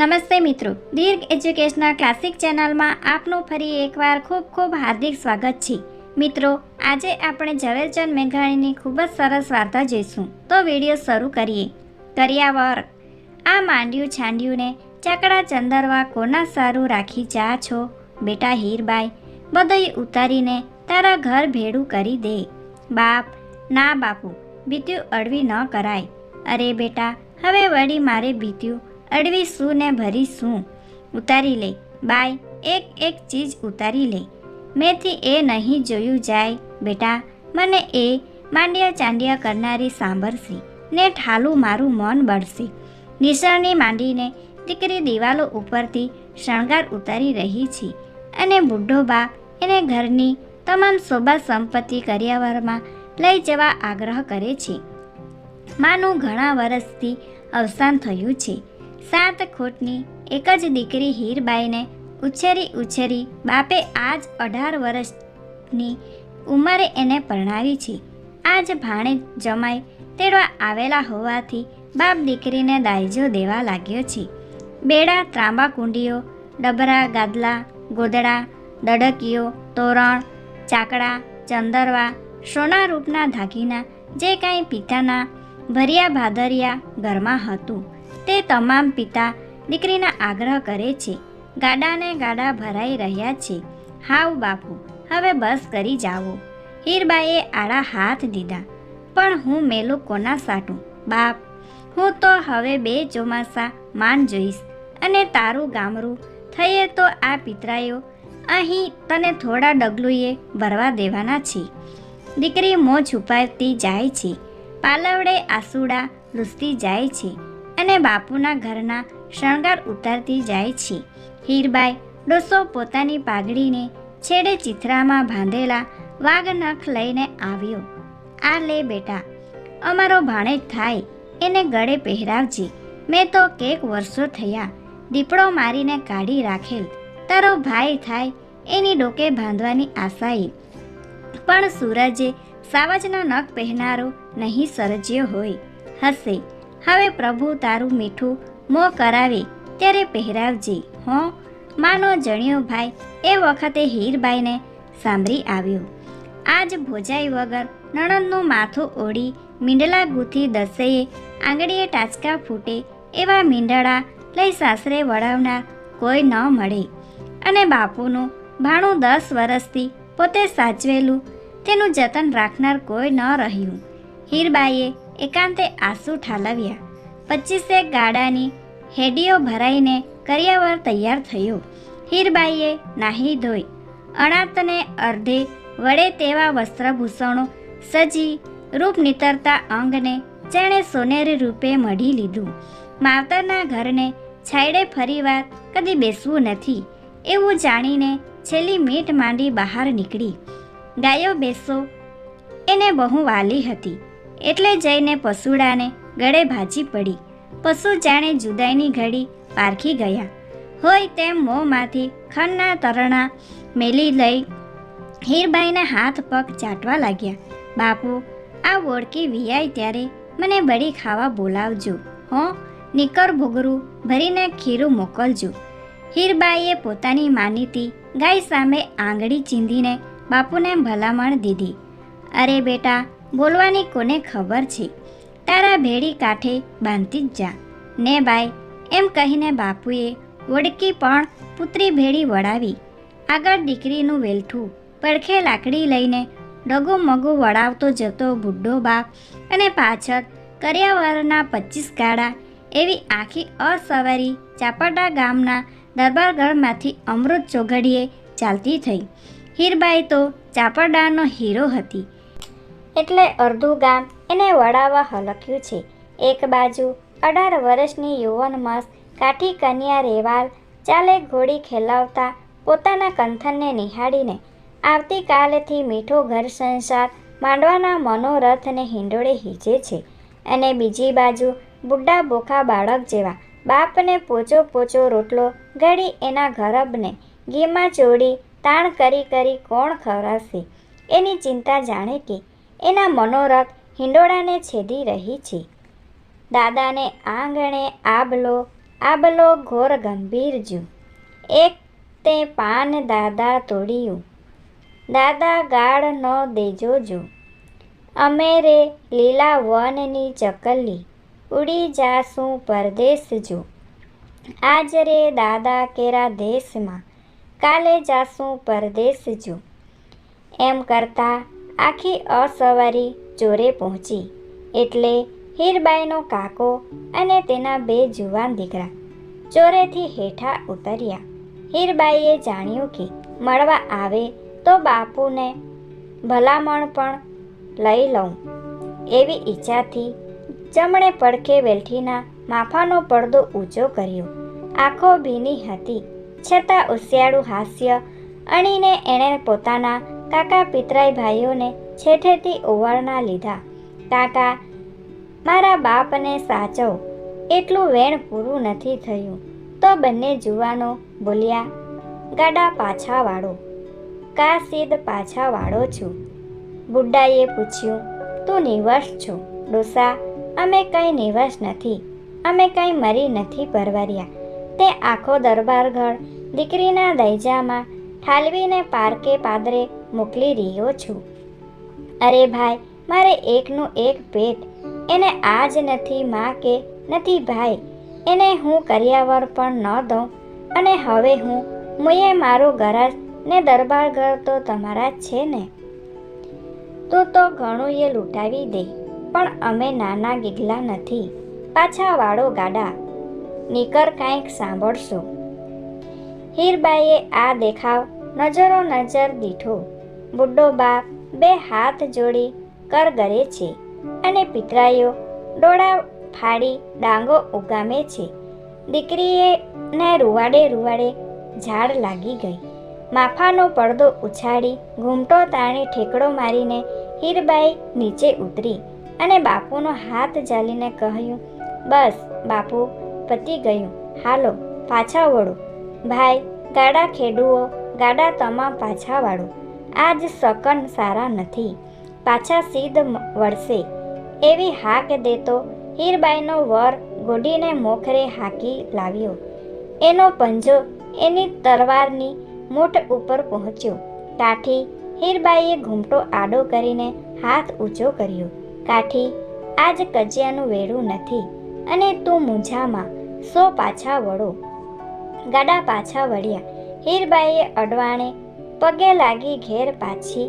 નમસ્તે મિત્રો. દીર્ઘ educational classic ચેનલમાં આપનું ફરી એકવાર ખૂબ ખૂબ હાર્દિક સ્વાગત છે. મિત્રો, આજે આપણે ઝવેરચંદ મેઘાણીની ખૂબ જ સરસ વાર્તા જોઈશું. તો વીડિયો શરૂ કરીએ. કર્યાવર આ માંડ્યું છાંડ્યુંને ચકડા ચંદરવા કોના સારું રાખી જા છો? બેટા હીરબાઈ, બધોય ઉતારીને તારા ઘર ભેડું કરી દે. બાપ, ના બાપુ, બીત્યું અડવી ન કરાય. અરે બેટા, હવે વળી મારે બીત્યું અડવી શું ને ભરી શું ઉતારી લે. બાય, એક એક ચીજ ઉતારી લે. મેથી એ નહીં જોયું જાય. બેટા, મને એ માંડ્યા ચાંડિયા કરનારી સાંભળશે ને ઠાલું મારું મન બળશે. નિશાળની માંડીને દીકરી દિવાલો ઉપરથી શણગાર ઉતારી રહી છે અને બુઢો બા એને ઘરની તમામ શોભા સંપત્તિ કર્યાવરમાં લઈ જવા આગ્રહ કરે છે. માનું ઘણા વર્ષથી અવસાન થયું છે. સાત ખોટની એક જ દીકરી હીરબાઈને ઉછેરી ઉછેરી બાપે આજ અઢાર વર્ષની ઉંમરે એને પરણાવી છે. આજ ભાણે જમાઈ તેડવા આવેલા હોવાથી બાપ દીકરીને દાયજો દેવા લાગ્યો છે. બેડા, ત્રાંબા કુંડીઓ, ડબરા, ગાદલા, ગોદડા, દડકીઓ, તોરણ, ચાકડા, ચંદરવા, સોના રૂપના ધાગીના જે કાંઈ પિતાના ભર્યા ભાદરિયા ઘરમાં હતું. તે તમામ પિતા દીકરીના આગ્રહ કરે છે. ગાડાને ગાડા ભરાઈ રહ્યા છે. હાવ બાપુ, હવે બસ કરી જાઓ. હીરબાઈએ આડા હાથ દીધા. પણ હું મેલું કોના સાટું? બાપ, હું તો હવે બે ચોમાસા માન જોઈશ. અને તારું ગામરું થઈએ તો આ પિતરાયો અહીં તને થોડા ડગલુએ ભરવા દેવાના છે. દીકરી મોં છુપાવતી જાય છે. પાલવડે આસુડા લૂસતી જાય છે. અને બાપુના ઘરના શણગાર ઉતારતી જાય છે. હીરબાઈ ડોસો પોતાની પાઘડીને છેડે ચિથરામાં બાંધેલા વાઘ નખ લઈને આવ્યો. આ લે બેટા, અમારો ભાણેજ થાય, એને ગળે પહેરાવજે. મેં તો કેક વર્ષો થયા, દીપડો મારીને કાઢી રાખેલ. તારો ભાઈ થાય એની ડોકે બાંધવાની આશાએ. પણ સૂરજે સાવજના નખ પહેરનારો નહીં સરજ્યો હોય. હશે. હવે પ્રભુ તારું મીઠું મો કરાવે, ત્યારે પહેરાવજે, હો. માનો જણ્યો ભાઈ, એ વખતે હીરબાઈને સાંભળી આવ્યો. આજ ભોજાઈ વગર નણંદનું માથું ઓળી મીંડલા ગૂંથી દસેએ આંગળીએ ટાચકા ફૂટે એવા મીંડળા લઈ સાસરે વળાવનાર કોઈ ન મળે. અને બાપુનું ભાણું દસ વર્ષથી પોતે સાચવેલું, તેનું જતન રાખનાર કોઈ ન રહ્યું. હીરબાઈએ એકાંતે આંસુ ઠાલવ્યા. પચીસેક ગાડાની હેડીઓ ભરાઈને કર્યાવર તૈયાર થયો. હીરબાઈએ નાહી ધોઈ. અણાતને અર્ધે વડે તેવા વસ્ત્રભૂષણો સજી, રૂપ નીતરતા અંગને જેણે સોનેરી રૂપે મઢી લીધું. માવતરના ઘરને છાયડે ફરીવાર કદી બેસવું નથી. એવું જાણીને છેલ્લી મીટ માંડી બહાર નીકળી. ગાયો બેસો, એને બહુ વાલી હતી. એટલે જઈને પશુડાને ગળે ભાજી પડી. પશુ જાણે જુદાઈની ઘડી પારખી ગયા. હોય તેમ મોંમાંથી ખનના તરણા મેલી લઈ હીરબાઈના હાથ પગ ચાટવા લાગ્યા. બાપુ, આ ઓળકી વિયાય ત્યારે મને બળી ખાવા બોલાવજો. હો નીકર ભૂગરું, ભરીને ખીરું મોકલજો. હીરબાઈએ પોતાની માનીતી ગાય સામે આંગળી ચીંધીને બાપુને ભલામણ દીધી. અરે બેટા બોલવાની કોને ખબર છે? તારા ભેડી કાંઠે બાંધતી જ જા. ને બાય એમ કહીને બાપુએ વડકી પણ પુત્રી ભેડી વળાવી. આગળ દીકરીનું વેલઠું પડખે લાકડી લઈને ડગુમગુ મગો વળાવતો જતો બુડ્ઢો બાપ અને પાછળ કર્યાવરના પચીસ ગાડા એવી આખી અસવારી ચાપડા ગામના દરબારગઢમાંથી અમૃત ચોઘડીએ ચાલતી થઈ. હીરબાઈ તો ચાપરડાનો હીરો હતી. એટલે અડધું ગામ એને વડાવા હલક્યું છે. એક બાજુ અઢાર વર્ષની યુવન મસ્ત કાઠી કન્યા રેવાલ ચાલે ઘોડી ખેલાવતા પોતાના કંથનને નિહાળીને આવતીકાલેથી મીઠો ઘર સંસાર માંડવાના મનોરથને હિંડોળે હીજે છે. અને બીજી બાજુ બુઢા બોખા બાળક જેવા બાપને પોચો પોચો રોટલો ઘડી એના ગરબને ઘીમાં ચોળી તાણ કરી કરી કોણ ખવરાશે એની ચિંતા જાણે કે એના મનોરથ હિંડોળાને છેદી રહી છે. દાદાને આંગણે આબલો આબલો ઘોર ગંભીર જુ એક તે પાન દાદા તોડ્યું. દાદા ગાળ ન દેજો જો અમે રે લીલા વનની ચકલી, ઉડી જાશું પરદેશ જો આજ રે દાદા કેરા દેશમાં, કાલે જાશું પરદેશ જો એમ કરતા આખી અસવારી ચોરે પહોંચી. એટલે હીરબાઈનો કાકો અને તેના બે જુવાન દીકરા ચોરેથી હેઠા ઉતર્યા. હીરબાઈએ જાણ્યું કે મળવા આવે તો બાપુને ભલામણ પણ લઈ લઉં. એવી ઈચ્છાથી જમણે પડખે વેલઠીના માફાનો પડદો ઊંચો કર્યો. આંખો ભીની હતી. છતાં ઉસિયાળું હાસ્ય અણીને એણે પોતાના કાકા પિતરાઈ ભાઈઓને છેઠેથી ઓવાળના લીધા. કાકા, મારા બાપને સાચવ. એટલું વેણ પૂરું નથી થયું. તો બંને જુવાનો બોલ્યા, ગાડા પાછા વાળો. કા સીધ પાછા વાળો છું? બુડ્ડાએ પૂછ્યું, તું નિવશ છો? ડોસા, અમે કંઈ નિવશ નથી. અમે કંઈ મરી નથી પરવર્યા. તે આખો દરબારગઢ દીકરીના દૈજામાં ઠાલવીને પારકે પાદરે મોકલી રહ્યો છું. અરે ભાઈ, મારે એકનું એક પેટ. એને આજ નથી માં કે નથી ભાઈ. એને હું કર્યાવર પણ ન દઉં. અને હવે હું, મુએ મારો ગરાજ ને દરબાર ઘર તો તમારા જ છે ને? તું તો ઘણું એ લૂંટાવી દે પણ અમે નાના ગીગલા નથી. પાછા વાળો ગાડા. નીકર કાંઈક સાંભળશો. હીરબાઈએ આ દેખાવ નજરો નજર દીઠો બુડ્ડો બાપ બે હાથ જોડી કર ગરે છે અને પિતરાઈઓ ડોળા ફાડી ડાંગો ઉગામે છે. દીકરીએ ને રૂવાડે રૂવાડે ઝાડ લાગી ગઈ. માફાનો પડદો ઉછાળી ઘૂમટો તાણી ઠેકડો મારીને હીરબાઈ નીચે ઉતરી અને બાપુનો હાથ ઝાલીને કહ્યું, બસ બાપુ, પતી ગયું. હાલો, પાછા વળો. ભાઈ, ગાડા ખેડુઓ, ગાડા તમામ પાછા વાળો. આજ સકન સારા નથી. પાછા સીધ વળશે. એવી હાક દેતો હીરબાઈનો વર ગોડીને મોખરે હાકી લાવ્યો. એનો પંજો એની તરવારની મૂઠ ઉપર પહોંચ્યો. કાઠી હીરબાઈએ ઘૂમટો આડો કરીને હાથ ઊંચો કર્યો. કાઠી, આજ કજિયાનું વેડું નથી અને તું મૂંઝામાં સો પાછા વળો. ગાડા પાછા વળ્યા. હીરબાઈએ અડવાણે પગે લાગી ઘેર પાછી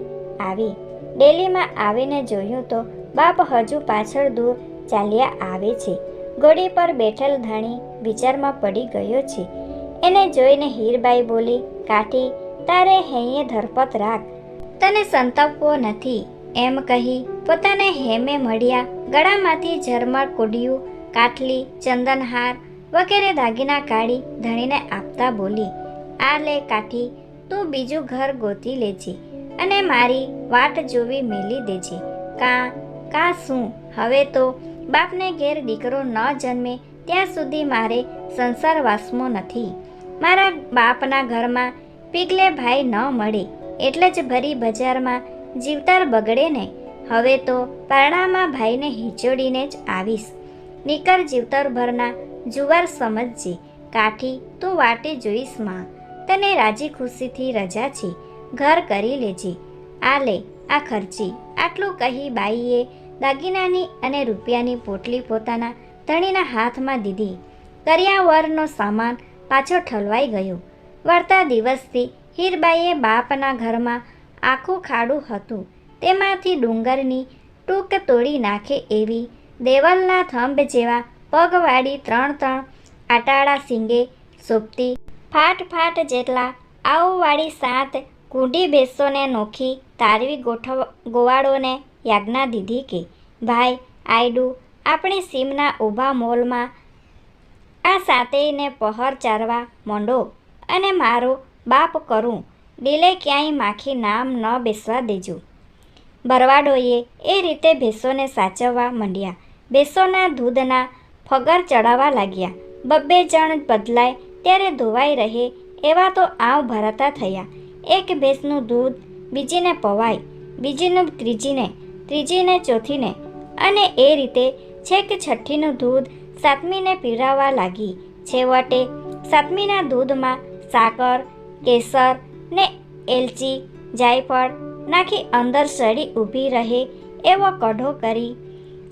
આવી. ડેલીમાં આવીને જોયું તો બાપ હજુ પાછળ દૂર ચાલ્યા આવે છે. ઘોડી પર બેઠેલ ધણી વિચારમાં પડી ગયો છે. એને જોઈને હીરબાઈ બોલી કાઠી તારે હૈયે ધરપત રાખ. તને સંતાપવો નથી. એમ કહી પોતાને હેમે મળ્યા. ગળામાંથી ઝરમર કુડિયું કાઠલી ચંદનહાર વગેરે દાગીના કાઢી ધણીને આપતા બોલી, આ લે કાઠી તું બીજું ઘર ગોતી લેજે અને મારી વાટ જોવી મેલી દેજે. કા કા શું? હવે તો બાપને ઘેર દીકરો ન જન્મે ત્યાં સુધી મારે સંસાર વાસમો નથી. મારા બાપના ઘરમાં પીગલે ભાઈ ન મળે એટલે જ ભરી બજારમાં જીવતાર બગડે ને. હવે તો પરણામાં ભાઈને હિંચોડીને જ આવીશ. નીકર જીવતરભરના જુવાર સમજજે. કાઠી તું વાટે જોઈશમાં. તને રાજી ખુશીથી રજા છે, ઘર કરી લેજે. આ લે, આ ખર્ચી. આટલું કહી બાઈએ દાગીનાની અને રૂપિયાની પોટલી પોતાના ધણીના હાથમાં દીધી. કર્યાવરનો સામાન પાછો ઠલવાઈ ગયો. વળતા દિવસથી હીરબાઈએ બાપના ઘરમાં આખું ખાડું હતું. તેમાંથી ડુંગરની ટૂંક તોડી નાખે એવી દેવલના થંભ જેવા પગવાળી ત્રણ ત્રણ આટાળા સિંગે સોંપતી ફાટ ફાટ જેટલા આવવાળી સાત કુંડી બેસોને નોખી તારવી ગોઠવ, ગોવાળોને યાજ્ઞા દીધી કે, ભાઈ, આયડું, આપણી સીમના ઊભા મોલમાં આ સાતેયને પહર ચારવા માંડો અને મારો બાપ કરું. ડીલે ક્યાંય માખી નામ ન બેસવા દેજો. ભરવાડોએ એ રીતે ભેંસોને સાચવવા માંડ્યા. ભેંસોના દૂધના ફગર ચડાવવા લાગ્યા. બબ્બે જણ બદલાય ત્યારે ધોવાઈ રહે એવા તો આવ ભરાતા થયા. એક ભેંસનું દૂધ બીજીને પવાય, બીજીનું ત્રીજીને ત્રીજીને ચોથીને. અને એ રીતે છેક છઠ્ઠીનું દૂધ સાતમીને પીવડાવવા લાગી. છેવટે સાતમીના દૂધમાં સાકર, કેસર ને એલચી, જાયફળ નાખી અંદર સડી ઊભી રહે એવો કઢો કરી.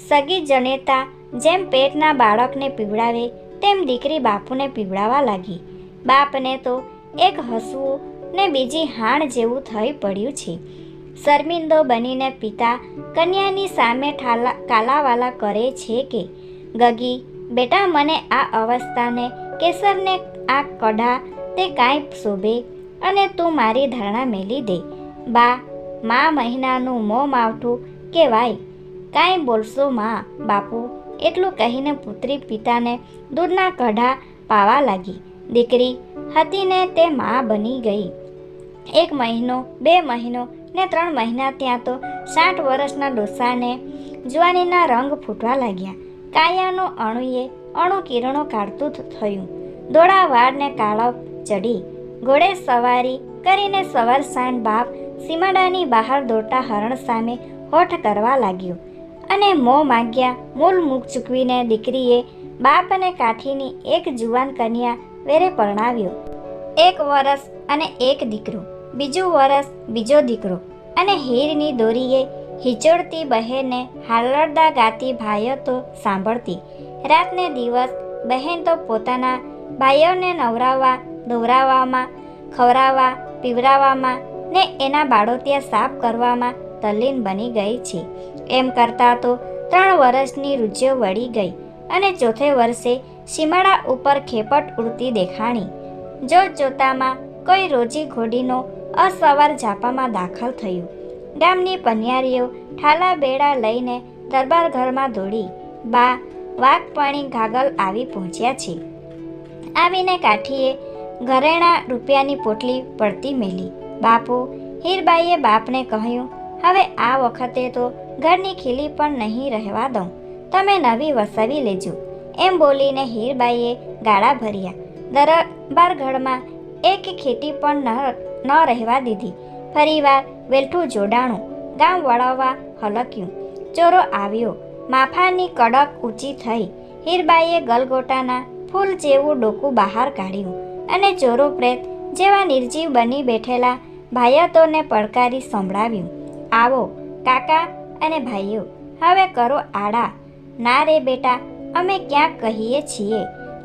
સગી જનેતા જેમ પેટના બાળકને પીવડાવે તેમ દીકરી બાપુને પીવડાવવા લાગી. બાપને તો એક હસવું ને બીજી હાણ જેવું થઈ પડ્યું છે. શર્મિંદો બનીને પિતા કન્યાની સામે ઠાલા, કાલાવાલા કરે છે કે? ગગી, બેટા મને આ અવસ્થાને કેસરને આ કઢા તે કાંઈ શોભે અને તું મારી ધારણા મેલી દે. બા, મા મહિનાનું મોં માવઠું કહેવાય. કાંઈ બોલશો માં બાપુ? એટલું કહીને પુત્રી પિતાને દૂધના કઢા પાવા લાગી. દીકરી હતીને તે મા બની ગઈ. એક મહિનો, બે મહિનો ને ત્રણ મહિના ત્યાં તો સાઠ વર્ષના ડોસાને જુવાનીના રંગ ફૂટવા લાગ્યા. કાયાનો અણુએ અણુ કિરણો કાઢતું થયું. દોડા વાળને કાળો ચડી. ઘોડે સવારી કરીને સવાર સાંજ બાપ સીમાડાની બહાર દોડતા હરણ સામે હોઠ કરવા લાગ્યો. અને મોં માગ્યા. મૂળ મુખ ચૂકવીને દીકરીએ બાપ અને કાઠીની એક જુવાન કન્યા વેરે પરણાવ્યો. એક વરસ અને એક દીકરો. બીજું વરસ બીજો દીકરો. અને હીરની દોરીએ હિચોડતી બહેને હાલરડા ગાતી ભાઈઓ તો સાંભળતી. રાતને દિવસ બહેન તો પોતાના ભાઈઓને નવરાવવા દોરાવવામાં ખવડાવવા પીવરાવવામાં ને એના બાળોતિયા સાફ કરવામાં તલ્લીન બની ગઈ છે. એમ કરતાં તો ત્રણ વર્ષની રૂચિઓ વળી ગઈ અને ચોથે વર્ષે સીમાડા ઉપર ખેપટ ઉડતી દેખાણી. જોત જોતામાં કોઈ રોજી ઘોડીનો અસવાર ઝાપામાં દાખલ થયું. ગામની પનિયારીઓ ઠાલા બેડા લઈને દરબાર ઘરમાં દોડી બા વાઘપાણી ઘાગલ આવી પહોંચ્યા છે. આવીને કાઠીએ ઘરેણા રૂપિયાની પોટલી પડતી મેલી. બાપુ, હીરબાઈએ બાપને કહ્યું હવે આ વખતે તો ઘરની ખીલી પણ નહીં રહેવા દઉં. તમે નવી વસાવી લેજો. એમ બોલીને હીરબાઈએ ગાળા ભર્યા. દરબારગઢમાં એક ખેતી પણ ન રહેવા દીધી. ફરીવાર વેલઠું જોડાણું ગામ વળાવવા હલક્યું. ચોરો આવ્યો. માફાની કડક ઊંચી થઈ. હીરબાઈએ ગલગોટાના ફૂલ જેવું ડોકું બહાર કાઢ્યું અને ચોરો પ્રેત જેવા નિર્જીવ બની બેઠેલા ભાયતોને પડકારી સંભળાવ્યું. આવો, કાકા અને ભાઈઓ, હવે કરો આડા. ના રે બેટા, અમે ક્યાં કહીએ છીએ?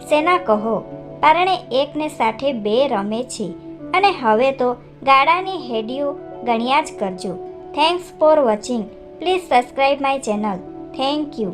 સેના કહો, કારણે એકને સાથે બે રમે છે. અને હવે તો ગાડાની હેડિયું ગણ્યા જ કરજો. Thanks for watching please subscribe my channel thank you